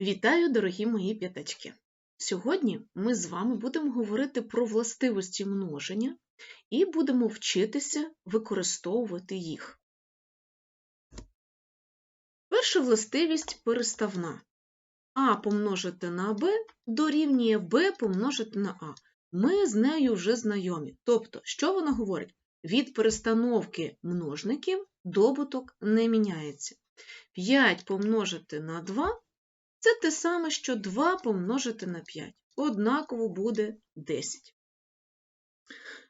Вітаю, дорогі мої п'ятачки! Сьогодні ми з вами будемо говорити про властивості множення і будемо вчитися використовувати їх. Перша властивість переставна. А помножити на Б дорівнює Б помножити на А. Ми з нею вже знайомі. Тобто, що вона говорить? Від перестановки множників добуток не міняється. 5 помножити на 2 це те саме, що 2 помножити на 5. Однаково буде 10.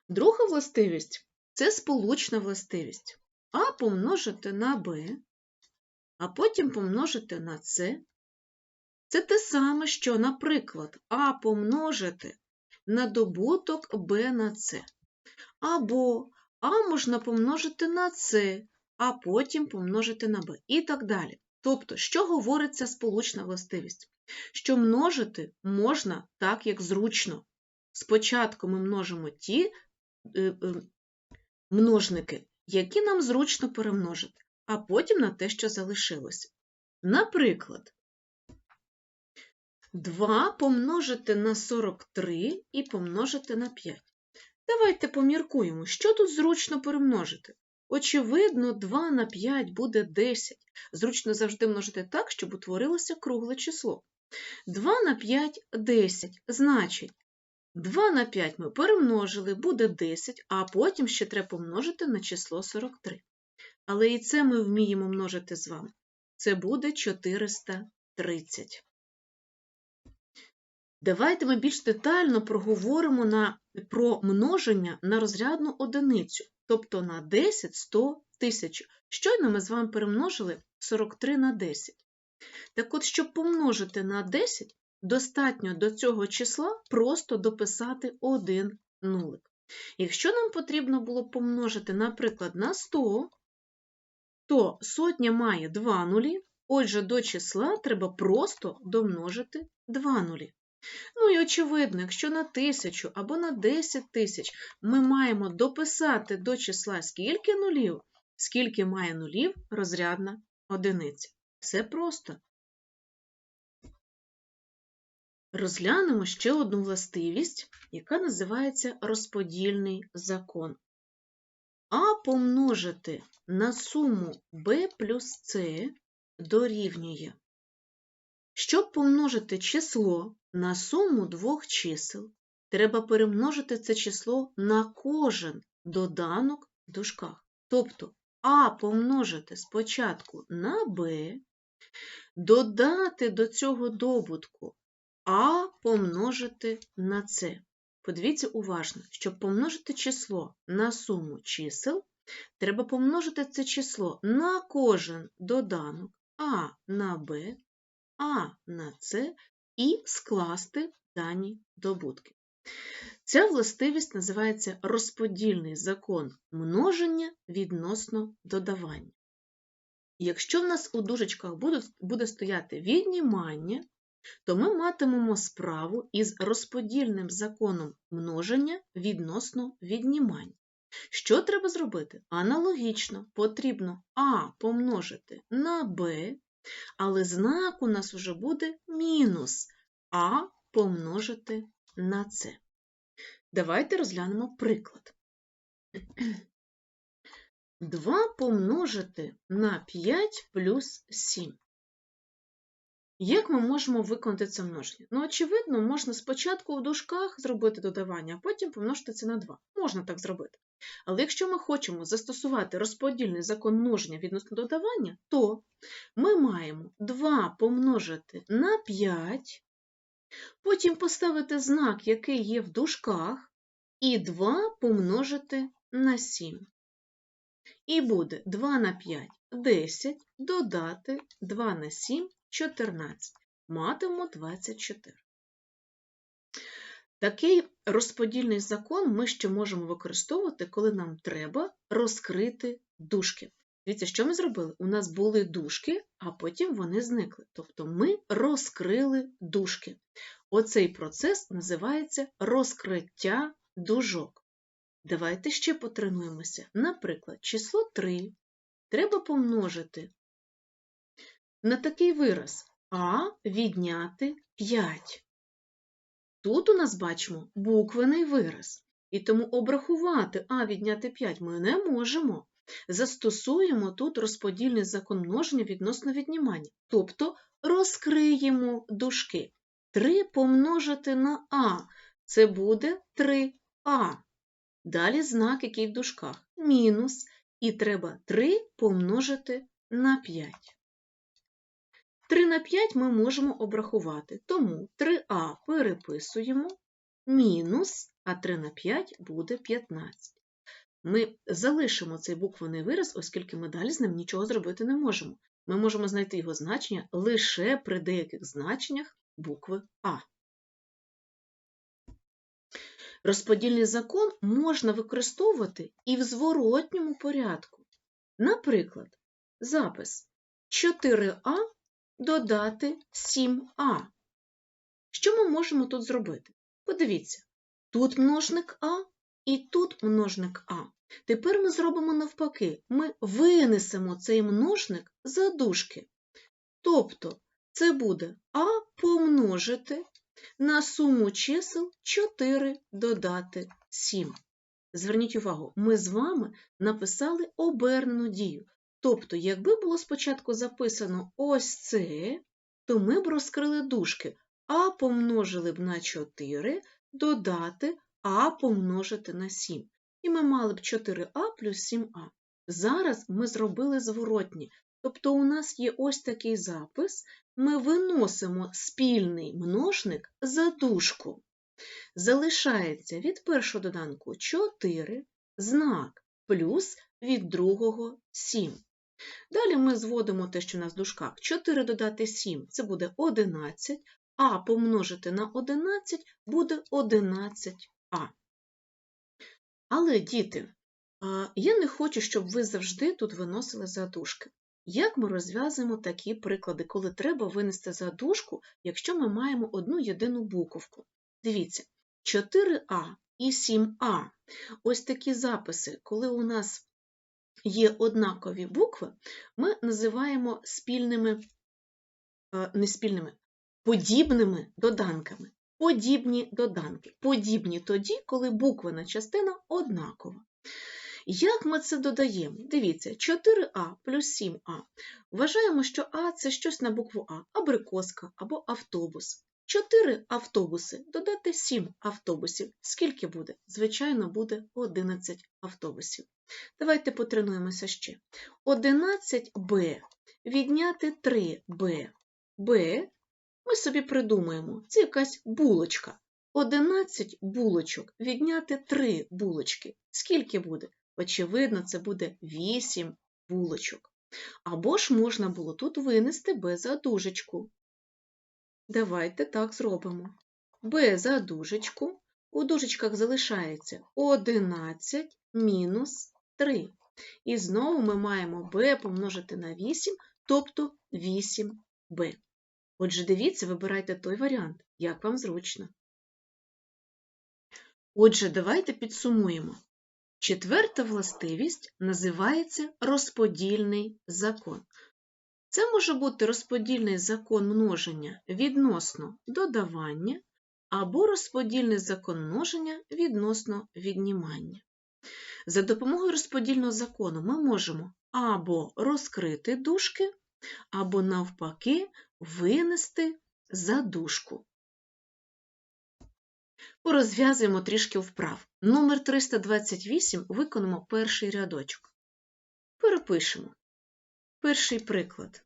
Друга властивість це сполучна властивість. А помножити на Б, а потім помножити на С. Це те саме, що, наприклад, А помножити на добуток Б на С. Або А можна помножити на С, а потім помножити на Б. І так далі. Тобто, що говориться сполучна властивість? Що множити можна так, як зручно. Спочатку ми множимо ті е, е, множники, які нам зручно перемножити, а потім на те, що залишилося. Наприклад, 2 помножити на 43 і помножити на 5. Давайте поміркуємо, що тут зручно перемножити. Очевидно, 2 на 5 буде 10. Зручно завжди множити так, щоб утворилося кругле число. 2 на 5 – 10. Значить, 2 на 5 ми перемножили, буде 10, а потім ще треба помножити на число 43. Але і це ми вміємо множити з вами. Це буде 430. Давайте ми більш детально проговоримо на, про множення на розрядну одиницю, тобто на 10, 100, 1000. Щойно ми з вами перемножили 43 на 10. Так от, щоб помножити на 10, достатньо до цього числа просто дописати один нулик. Якщо нам потрібно було помножити, наприклад, на 100, то сотня має 2 нулі, отже, до числа треба просто домножити 2 нулі. Ну і очевидно, якщо на тисячу або на 10 тисяч ми маємо дописати до числа скільки нулів, скільки має нулів розрядна одиниця. Все просто. Розглянемо ще одну властивість, яка називається розподільний закон. А помножити на суму b плюс c дорівнює. Щоб помножити число на суму двох чисел, треба перемножити це число на кожен доданок в дужках. Тобто А помножити спочатку на Б, додати до цього добутку А помножити на С. Подивіться уважно, щоб помножити число на суму чисел, треба помножити це число на кожен доданок А на Б, А на С і скласти дані добутки. Ця властивість називається розподільний закон множення відносно додавання. Якщо в нас у дужечках буде стояти віднімання, то ми матимемо справу із розподільним законом множення відносно віднімання. Що треба зробити? Аналогічно потрібно А помножити на Б, але знак у нас вже буде мінус А помножити на С. Давайте розглянемо приклад. 2 помножити на 5 плюс 7. Як ми можемо виконати це множення? Ну, очевидно, можна спочатку в дужках зробити додавання, а потім помножити це на 2. Можна так зробити. Але якщо ми хочемо застосувати розподільний закон множення відносно додавання, то ми маємо 2 помножити на 5, потім поставити знак, який є в дужках, і 2 помножити на 7. І буде 2 на 5 10, додати 2 на 7 14. Матимемо 24. Такий розподільний закон ми ще можемо використовувати, коли нам треба розкрити дужки. Дивіться, що ми зробили? У нас були дужки, а потім вони зникли. Тобто ми розкрили дужки. Оцей процес називається розкриття дужок. Давайте ще потренуємося. Наприклад, число 3 треба помножити на такий вираз А відняти 5. Тут у нас бачимо буквений вираз. І тому обрахувати А відняти 5 ми не можемо. Застосуємо тут розподільний закон множення відносно віднімання. Тобто розкриємо дужки. 3 помножити на А. Це буде 3А. Далі знак, який в дужках. Мінус. І треба 3 помножити на 5. 3 на 5 ми можемо обрахувати, тому 3а переписуємо, мінус, а 3 на 5 буде 15. Ми залишимо цей буквений вираз, оскільки ми далі з ним нічого зробити не можемо. Ми можемо знайти його значення лише при деяких значеннях букви А. Розподільний закон можна використовувати і в зворотньому порядку. Наприклад, запис 4а додати 7а. Що ми можемо тут зробити? Подивіться, тут множник А і тут множник А. Тепер ми зробимо навпаки, ми винесемо цей множник за дужки. Тобто це буде А помножити на суму чисел 4 додати 7. Зверніть увагу, ми з вами написали обернену дію. Тобто, якби було спочатку записано ось це, то ми б розкрили дужки, а помножили б на 4, додати а помножити на 7. І ми мали б 4а плюс 7а. Зараз ми зробили зворотні. Тобто у нас є ось такий запис, ми виносимо спільний множник за дужку. Залишається від першого доданку 4, знак плюс від другого 7. Далі ми зводимо те, що у нас в дужках 4 додати 7 це буде 11, а помножити на 11 буде 11а. Але, діти, я не хочу, щоб ви завжди тут виносили задушки. Як ми розв'язуємо такі приклади, коли треба винести задушку, якщо ми маємо одну єдину буковку? Дивіться, 4а і 7а. Ось такі записи, коли у нас є однакові букви, ми називаємо спільними, не спільними, подібними доданками. Подібні доданки. Подібні тоді, коли буквена частина однакова. Як ми це додаємо? Дивіться, 4а плюс 7а. Вважаємо, що А це щось на букву А, абрикоска або автобус. 4 автобуси додати 7 автобусів. Скільки буде? Звичайно, буде 11 автобусів. Давайте потренуємося ще. 11b відняти 3b. b ми собі придумаємо, це якась булочка. 11 булочок відняти 3 булочки. Скільки буде? Очевидно, це буде 8 булочок. Або ж можна було тут винести b за дужечку. Давайте так зробимо. b за дужечку. У дужечках залишається 11 мінус 3. І знову ми маємо b помножити на 8, тобто 8b. Отже, дивіться, вибирайте той варіант, як вам зручно. Отже, давайте підсумуємо. Четверта властивість називається розподільний закон. Це може бути розподільний закон множення відносно додавання або розподільний закон множення відносно віднімання. За допомогою розподільного закону ми можемо або розкрити дужки, або, навпаки, винести за дужку. Порозв'язуємо трішки вправ. Номер 328 виконаємо перший рядочок. Перепишемо. Перший приклад.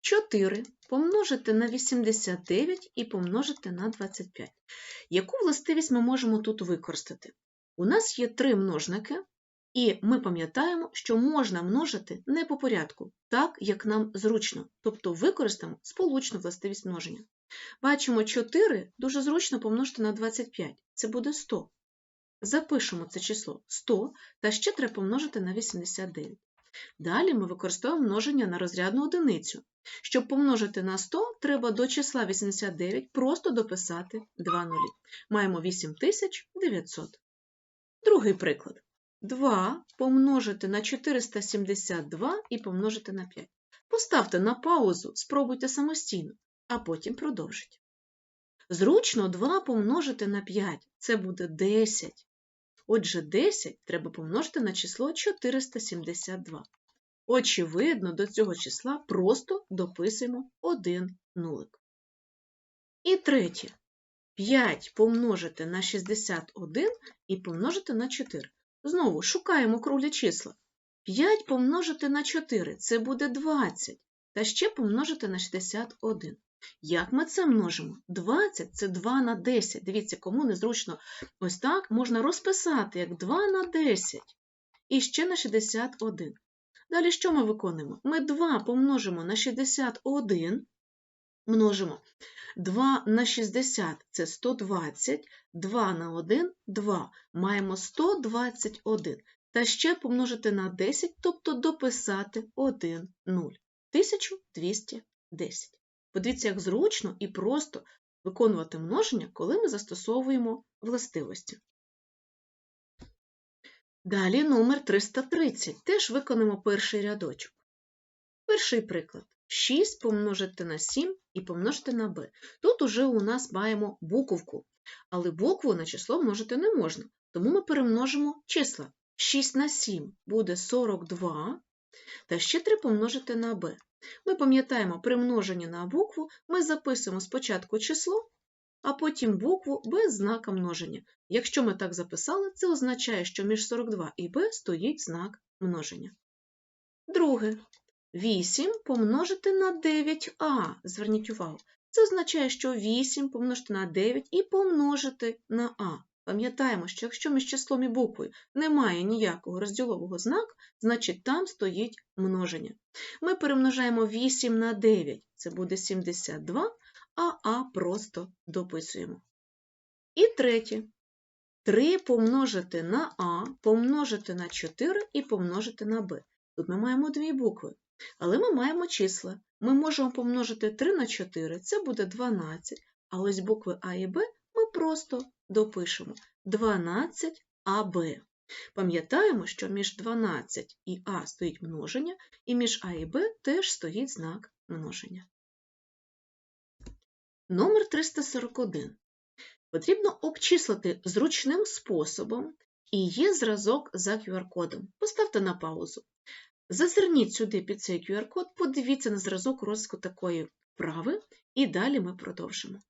4 помножити на 89 і помножити на 25. Яку властивість ми можемо тут використати? У нас є три множники, і ми пам'ятаємо, що можна множити не по порядку, так, як нам зручно, тобто використаємо сполучну властивість множення. Бачимо 4 дуже зручно помножити на 25, це буде 100. Запишемо це число 100 та ще треба помножити на 89. Далі ми використовуємо множення на розрядну одиницю. Щоб помножити на 100, треба до числа 89 просто дописати 2 нулі. Маємо 8900. Другий приклад. 2 помножити на 472 і помножити на 5. Поставте на паузу, спробуйте самостійно, а потім продовжіть. Зручно 2 помножити на 5 це буде 10. Отже, 10 треба помножити на число 472. Очевидно, до цього числа просто дописуємо один нулик. І третє. 5 помножити на 61 і помножити на 4. Знову шукаємо круглі числа. 5 помножити на 4 це буде 20. Та ще помножити на 61. Як ми це множимо? 20 це 2 на 10. Дивіться, кому незручно ось так можна розписати як 2 на 10 і ще на 61. Далі що ми виконуємо? Ми 2 помножимо на 61, множимо 2 на 60 це 120, 2 на 1 – 2. Маємо 121. Та ще помножити на 10, тобто дописати 1 0. 1210. Подивіться, як зручно і просто виконувати множення, коли ми застосовуємо властивості. Далі номер 330. Теж виконаємо перший рядочок. Перший приклад. 6 помножити на 7 і помножити на b. Тут уже у нас маємо буковку, але букву на число множити не можна, тому ми перемножимо числа. 6 на 7 буде 42, та ще 3 помножити на b. Ми пам'ятаємо, при множенні на букву ми записуємо спочатку число, а потім букву без знака множення. Якщо ми так записали, це означає, що між 42 і b стоїть знак множення. Друге. 8 помножити на 9а. Зверніть увагу. Це означає, що 8 помножити на 9 і помножити на а. Пам'ятаємо, що якщо між числом і буквою немає ніякого розділового знаку, значить там стоїть множення. Ми перемножаємо 8 на 9, це буде 72, а а просто дописуємо. І третє. 3 помножити на а, помножити на 4 і помножити на b. Тут ми маємо дві букви. Але ми маємо числа. Ми можемо помножити 3 на 4, це буде 12, а ось букви А і Б ми просто допишемо 12АБ. Пам'ятаємо, що між 12 і А стоїть множення, і між А і Б теж стоїть знак множення. Номер 341. Потрібно обчислити зручним способом і є зразок за QR-кодом. Поставте на паузу. Зазирніть сюди під цей QR-код, подивіться на зразок розвитку такої вправи, і далі ми продовжимо.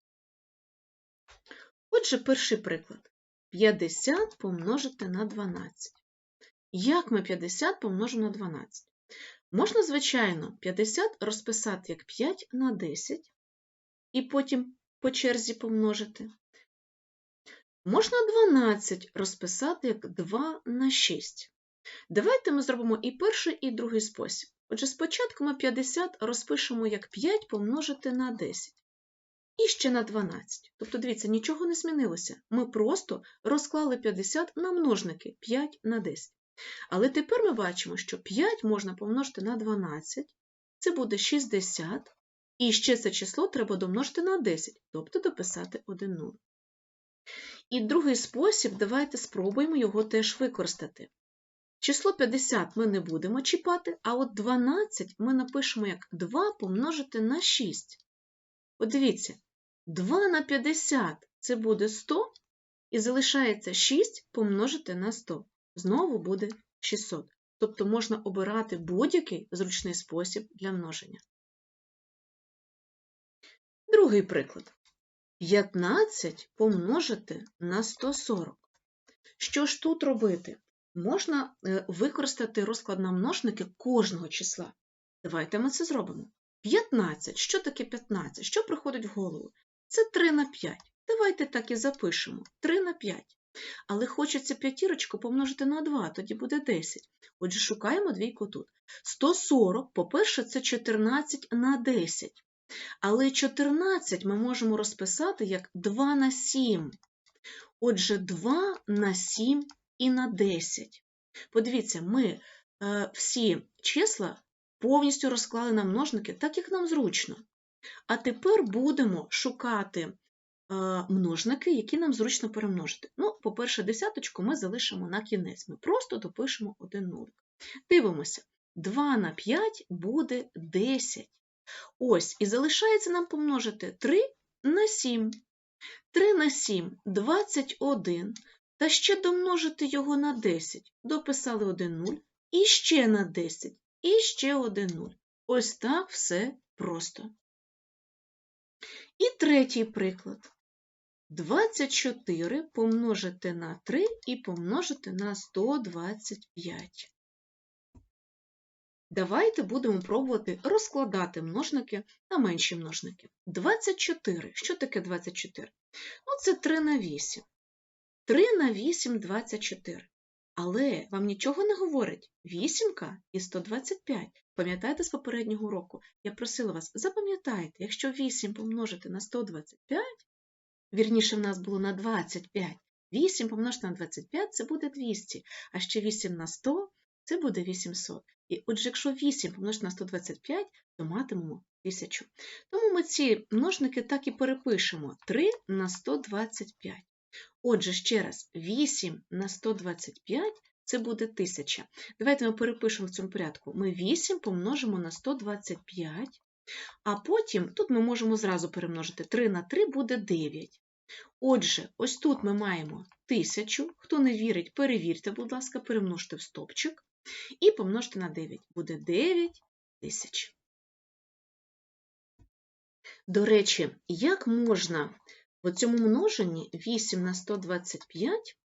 Отже, перший приклад. 50 помножити на 12. Як ми 50 помножимо на 12? Можна, звичайно, 50 розписати як 5 на 10, і потім по черзі помножити. Можна 12 розписати як 2 на 6. Давайте ми зробимо і перший, і другий спосіб. Отже, спочатку ми 50 розпишемо як 5 помножити на 10. І ще на 12. Тобто, дивіться, нічого не змінилося. Ми просто розклали 50 на множники 5 на 10. Але тепер ми бачимо, що 5 можна помножити на 12, це буде 60, і ще це число треба домножити на 10, тобто дописати 1 0. І другий спосіб, давайте спробуємо його теж використати. Число 50 ми не будемо чіпати, а от 12 ми напишемо як 2 помножити на 6. От дивіться, 2 на 50 це буде 100, і залишається 6 помножити на 100. Знову буде 600. Тобто можна обирати будь-який зручний спосіб для множення. Другий приклад. 15 помножити на 140. Що ж тут робити? Можна е, використати розклад на множники кожного числа. Давайте ми це зробимо. 15. Що таке 15? Що приходить в голову? Це 3 на 5. Давайте так і запишемо. 3 на 5. Але хочеться п'ятірочку помножити на 2, тоді буде 10. Отже, шукаємо двійку тут. 140, по-перше, це 14 на 10. Але 14 ми можемо розписати як 2 на 7. Отже, 2 на 7 і на 10. Подивіться, ми е, всі числа повністю розклали на множники, так як нам зручно. А тепер будемо шукати е, множники, які нам зручно перемножити. Ну, по-перше, десяточку ми залишимо на кінець. Ми просто допишемо один нулик. Дивимося. 2 на 5 буде 10. Ось, і залишається нам помножити 3 на 7. 3 на 7 – 21. Та ще домножити його на 10. Дописали 1 0. І ще на 10. І ще 1 0. Ось так все просто. І третій приклад. 24 помножити на 3 і помножити на 125. Давайте будемо пробувати розкладати множники на менші множники. 24. Що таке 24? Ну, це 3 на 8. 3 на 8 – 24. Але вам нічого не говорить вісімка і 125. Пам'ятаєте з попереднього року? Я просила вас, запам'ятайте, якщо 8 помножити на 125, вірніше в нас було на 25, 8 помножити на 25 – це буде 200, а ще 8 на 100 – це буде 800. І отже, якщо 8 помножити на 125, то матимемо 1000. Тому ми ці множники так і перепишемо 3 на 125. Отже, ще раз, 8 на 125 це буде 1000. Давайте ми перепишемо в цьому порядку. Ми 8 помножимо на 125, а потім тут ми можемо зразу перемножити 3 на 3 буде 9. Отже, ось тут ми маємо 1000. Хто не вірить, перевірте, будь ласка, перемножте в стопчик. І помножте на 9. Буде 9 тисяч. До речі, як можна в цьому множенні 8 на 125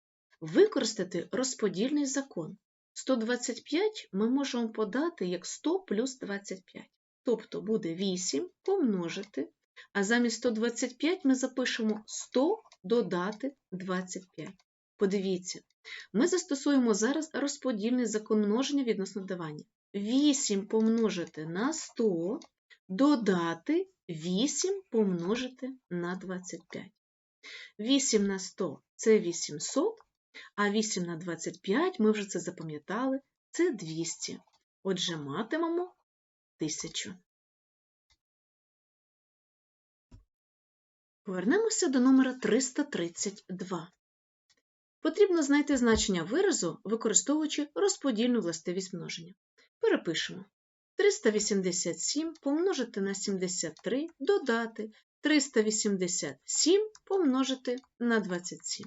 використати розподільний закон? 125 ми можемо подати як 100 плюс 25. Тобто буде 8 помножити, а замість 125 ми запишемо 100 додати 25. Подивіться, ми застосуємо зараз розподільний закон множення відносно давання. 8 помножити на 100 додати 8 помножити на 25. 8 на 100 це 800, а 8 на 25, ми вже це запам'ятали, це 200. Отже, матимемо 1000. Повернемося до номера 332. Потрібно знайти значення виразу, використовуючи розподільну властивість множення. Перепишемо. 387 помножити на 73 додати 387 помножити на 27.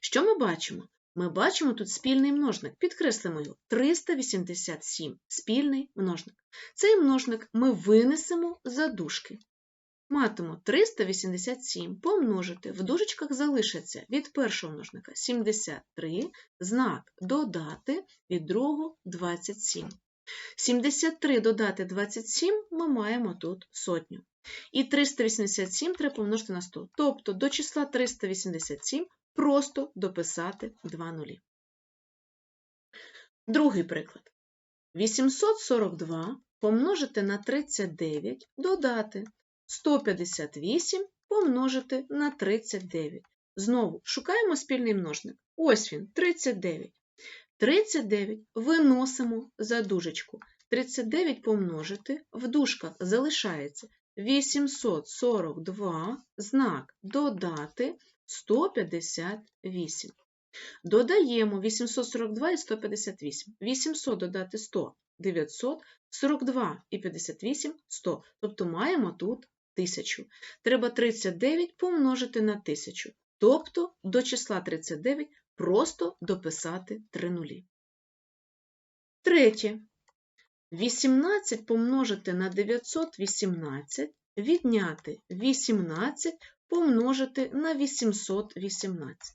Що ми бачимо? Ми бачимо тут спільний множник. Підкреслимо його 387 спільний множник. Цей множник ми винесемо за дужки. Матиму 387 помножити, в дужечках залишиться від першого множника 73, знак додати від другого 27. 73 додати 27 ми маємо тут сотню. І 387 треба помножити на 100. Тобто до числа 387 просто дописати 2 нулі. Другий приклад. 842 помножити на 39 додати 158 помножити на 39. Знову шукаємо спільний множник. Ось він, 39. 39 виносимо за дужечку. 39 помножити, в дужках залишається 842 знак додати 158. Додаємо 842 і 158. 800 додати 100 900, 42 і 58 100. Тобто маємо тут 1000. Треба 39 помножити на 1000. Тобто до числа 39 просто дописати 3 нулі. Третє. 18 помножити на 918, відняти 18 помножити на 818.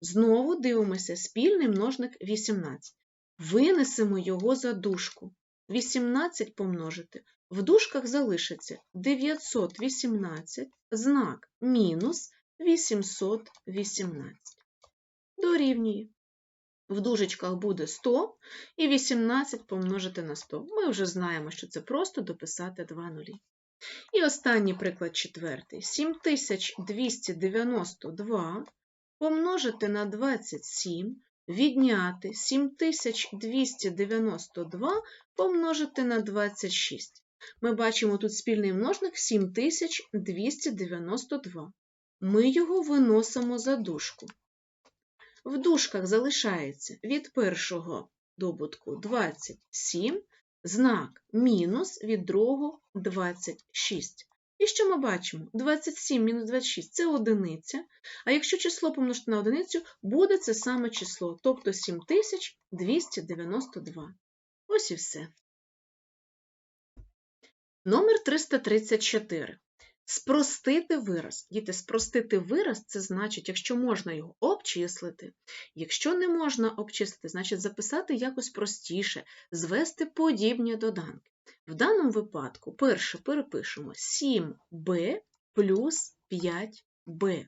Знову дивимося спільний множник 18. Винесемо його за дужку. 18 помножити. В дужках залишиться 918, знак мінус 818. Дорівнює. В дужечках буде 100 і 18 помножити на 100. Ми вже знаємо, що це просто дописати 2 нулі. І останній приклад четвертий. 7292 помножити на 27, відняти 7292 помножити на 26. Ми бачимо тут спільний множник 7292. Ми його виносимо за дужку. В дужках залишається від першого добутку 27, знак мінус від другого 26. І що ми бачимо? 27 мінус 26 – це одиниця, а якщо число помножити на одиницю, буде це саме число, тобто 7292. Ось і все. Номер 334. Спростити вираз. Діти, спростити вираз це значить, якщо можна його обчислити. Якщо не можна обчислити, значить записати якось простіше, звести подібні доданки. В даному випадку перше перепишемо 7b плюс 5b.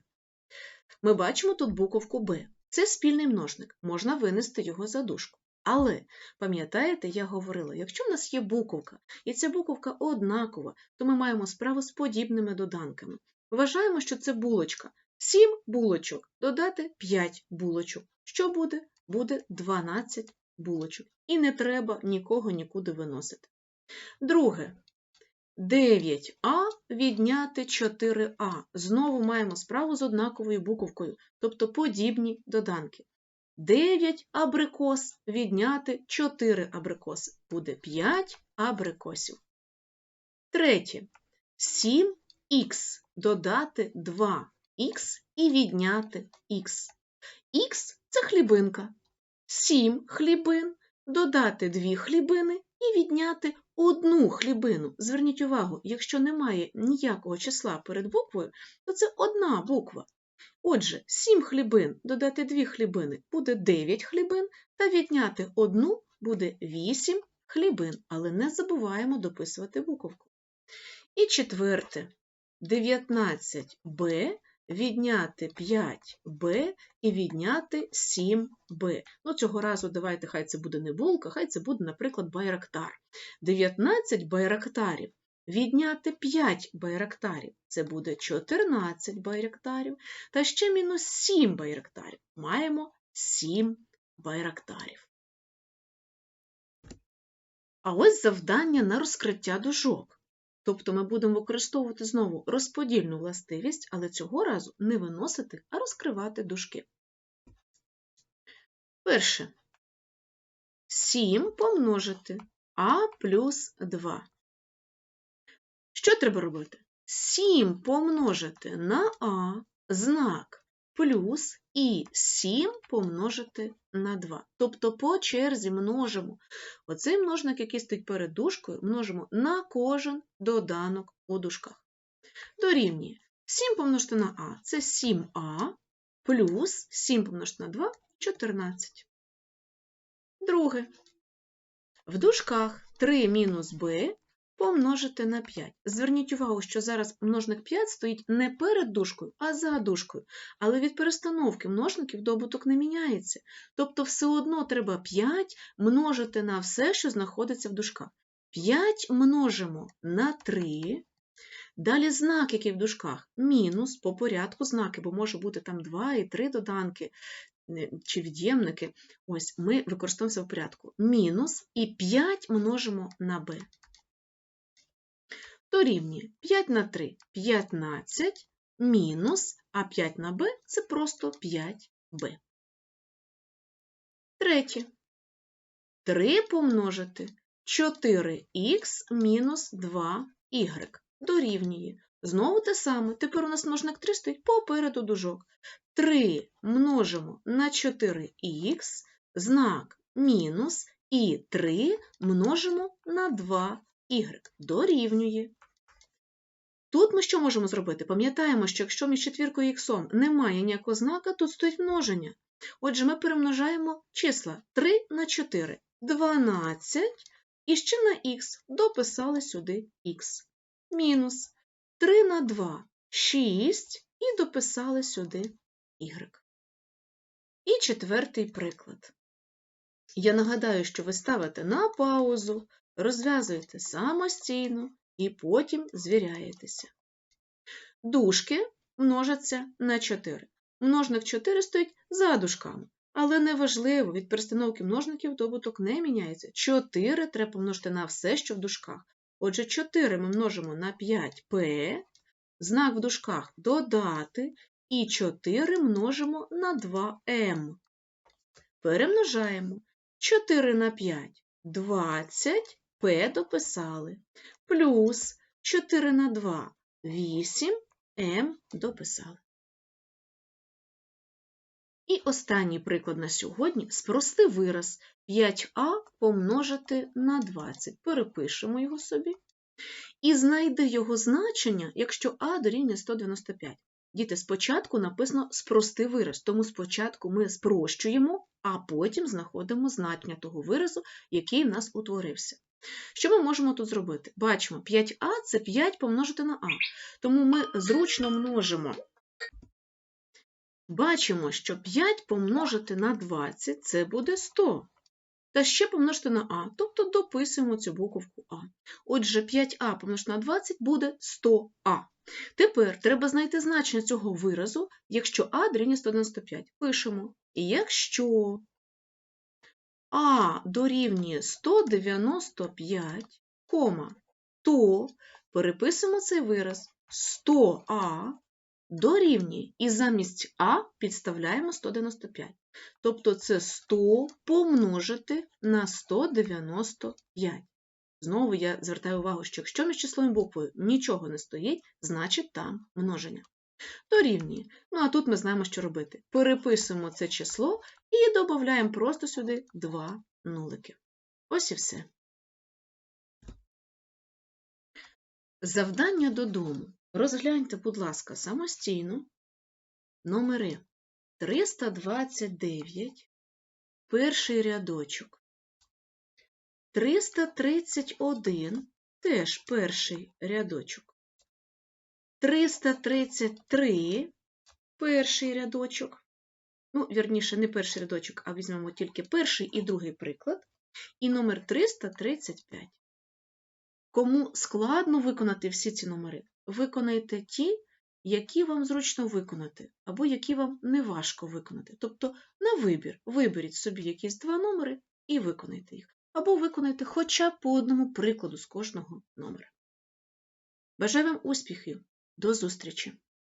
Ми бачимо тут буковку b. Це спільний множник, можна винести його за дужку. Але, пам'ятаєте, я говорила, якщо в нас є буковка, і ця буковка однакова, то ми маємо справу з подібними доданками. Вважаємо, що це булочка. 7 булочок, додати 5 булочок. Що буде? Буде 12 булочок. І не треба нікого нікуди виносити. Друге. 9а відняти 4а. Знову маємо справу з однаковою буковкою, тобто подібні доданки. 9 абрикос відняти 4 абрикоси. Буде 5 абрикосів. Третє. 7х додати 2х і відняти х. Х це хлібинка. 7 хлібин додати 2 хлібини і відняти одну хлібину. Зверніть увагу, якщо немає ніякого числа перед буквою, то це одна буква. Отже, 7 хлібин додати 2 хлібини буде 9 хлібин, та відняти одну буде 8 хлібин, але не забуваємо дописувати буковку. І четверте, 19b відняти 5b і відняти 7b. Ну, цього разу давайте, хай це буде не булка, хай це буде, наприклад, байрактар. 19 байрактарів Відняти 5 байрактарів це буде 14 байрактарів, та ще мінус 7 байрактарів. Маємо 7 байрактарів. А ось завдання на розкриття дужок. Тобто ми будемо використовувати знову розподільну властивість, але цього разу не виносити, а розкривати дужки. Перше. 7 помножити а плюс 2. Що треба робити? 7 помножити на А знак плюс і 7 помножити на 2. Тобто по черзі множимо оцей множник, який стоїть перед дужкою, множимо на кожен доданок у дужках. Дорівнює 7 помножити на А це 7А плюс 7 помножити на 2 14. Друге. В дужках 3 мінус b помножити на 5. Зверніть увагу, що зараз множник 5 стоїть не перед дужкою, а за дужкою. Але від перестановки множників добуток не міняється. Тобто все одно треба 5 множити на все, що знаходиться в дужках. 5 множимо на 3. Далі знак, який в дужках, мінус по порядку знаки, бо може бути там 2 і 3 доданки е, чи від'ємники. Ось ми використовуємося в порядку. Мінус і 5 множимо на b дорівнює 5 на 3 15 мінус, а 5 на b це просто 5b. Третє. 3 помножити 4х мінус 2y дорівнює. Знову те саме. Тепер у нас множник 3 стоїть попереду дужок. 3 множимо на 4х, знак мінус, і 3 множимо на 2y дорівнює. Тут ми що можемо зробити? Пам'ятаємо, що якщо між четвіркою і іксом немає ніякого знака, тут стоїть множення. Отже, ми перемножаємо числа 3 на 4 12, і ще на х дописали сюди х. Мінус 3 на 2 6 і дописали сюди y. І четвертий приклад. Я нагадаю, що ви ставите на паузу, розв'язуєте самостійно і потім звіряєтеся. Дужки множаться на 4. Множник 4 стоїть за дужками. Але неважливо, від перестановки множників добуток не міняється. 4 треба помножити на все, що в дужках. Отже, 4 ми множимо на 5p, знак в дужках додати, і 4 множимо на 2m. Перемножаємо 4 на 5 20 P дописали. Плюс 4 на 2 – 8, М дописали. І останній приклад на сьогодні – спрости вираз 5а помножити на 20. Перепишемо його собі. І знайди його значення, якщо а дорівнює 195. Діти, спочатку написано спрости вираз, тому спочатку ми спрощуємо, а потім знаходимо значення того виразу, який в нас утворився. Що ми можемо тут зробити? Бачимо, 5а – це 5 помножити на а. Тому ми зручно множимо. Бачимо, що 5 помножити на 20 – це буде 100. Та ще помножити на а, тобто дописуємо цю буковку а. Отже, 5а помножити на 20 буде 100а. Тепер треба знайти значення цього виразу, якщо а дорівнює 195. Пишемо. Якщо а дорівнює 195, кома, то переписуємо цей вираз 100а дорівнює і замість а підставляємо 195. Тобто це 100 помножити на 195. Знову я звертаю увагу, що якщо між числом і буквою нічого не стоїть, значить там множення. Дорівнює. Ну а тут ми знаємо, що робити. Переписуємо це число і додаємо просто сюди 2 нулики. Ось і все. Завдання додому. Розгляньте, будь ласка, самостійно номери 329, перший рядочок, 331, теж перший рядочок, 333, перший рядочок, ну, вірніше, не перший рядочок, а візьмемо тільки перший і другий приклад, і номер 335. Кому складно виконати всі ці номери, виконайте ті, які вам зручно виконати, або які вам не важко виконати. Тобто на вибір виберіть собі якісь два номери і виконайте їх. Або виконайте хоча б по одному прикладу з кожного номера. Бажаю вам успіхів! До зустрічі!